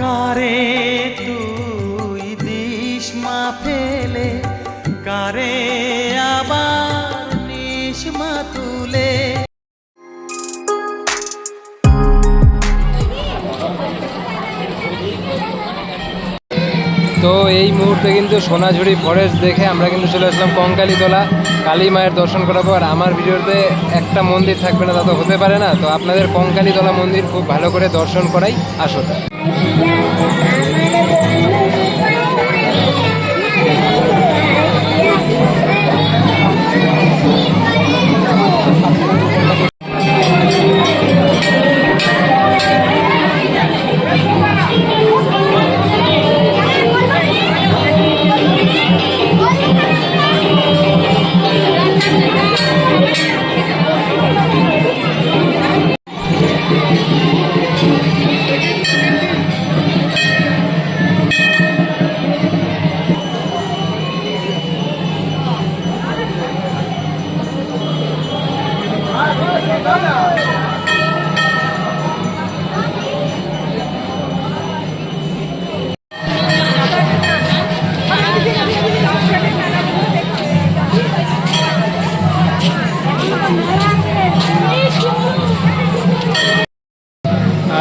কারে তুই দিস মা ফেলে? কারে আবার নিস মা তুলে? তো এই মুহূর্তে কিন্তু সোনাঝুরি ফরেস্ট দেখে আমরা কিন্তু চলে আসলাম কঙ্কালীতলা। কালী মায়ের দর্শন করাবো, আর আমার ভিডিওতে একটা মন্দির থাকবে না তা তো হতে পারে না। তো আপনাদের কঙ্কালীতলা মন্দির খুব ভালো করে দর্শন করাই আসুন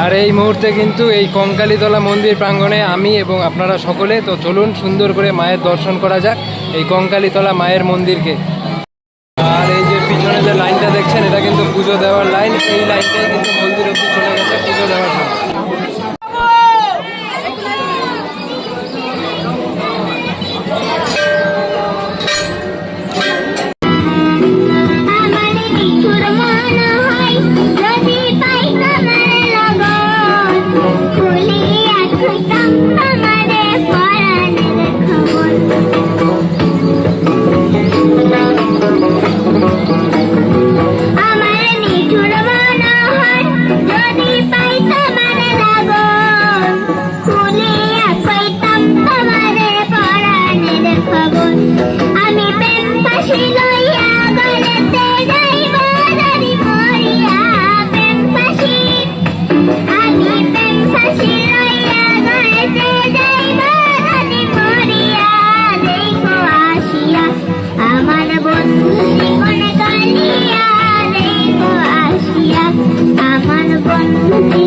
আর এই মুহূর্তে কিন্তু এই কঙ্কালীতলা মন্দির প্রাঙ্গণে আমি এবং আপনারা সকলে, তো চলুন সুন্দর করে মায়ের দর্শন করা যাক এই কঙ্কালীতলা মায়ের মন্দিরকে। আর এই যে পিছনে যে লাইনটা দেখছেন, এটা কিন্তু পুজো দেওয়ার লাইন। এই লাইনটাই কিন্তু মন্দির অব্দি চলে গেছে পুজো দেওয়ার জন্য।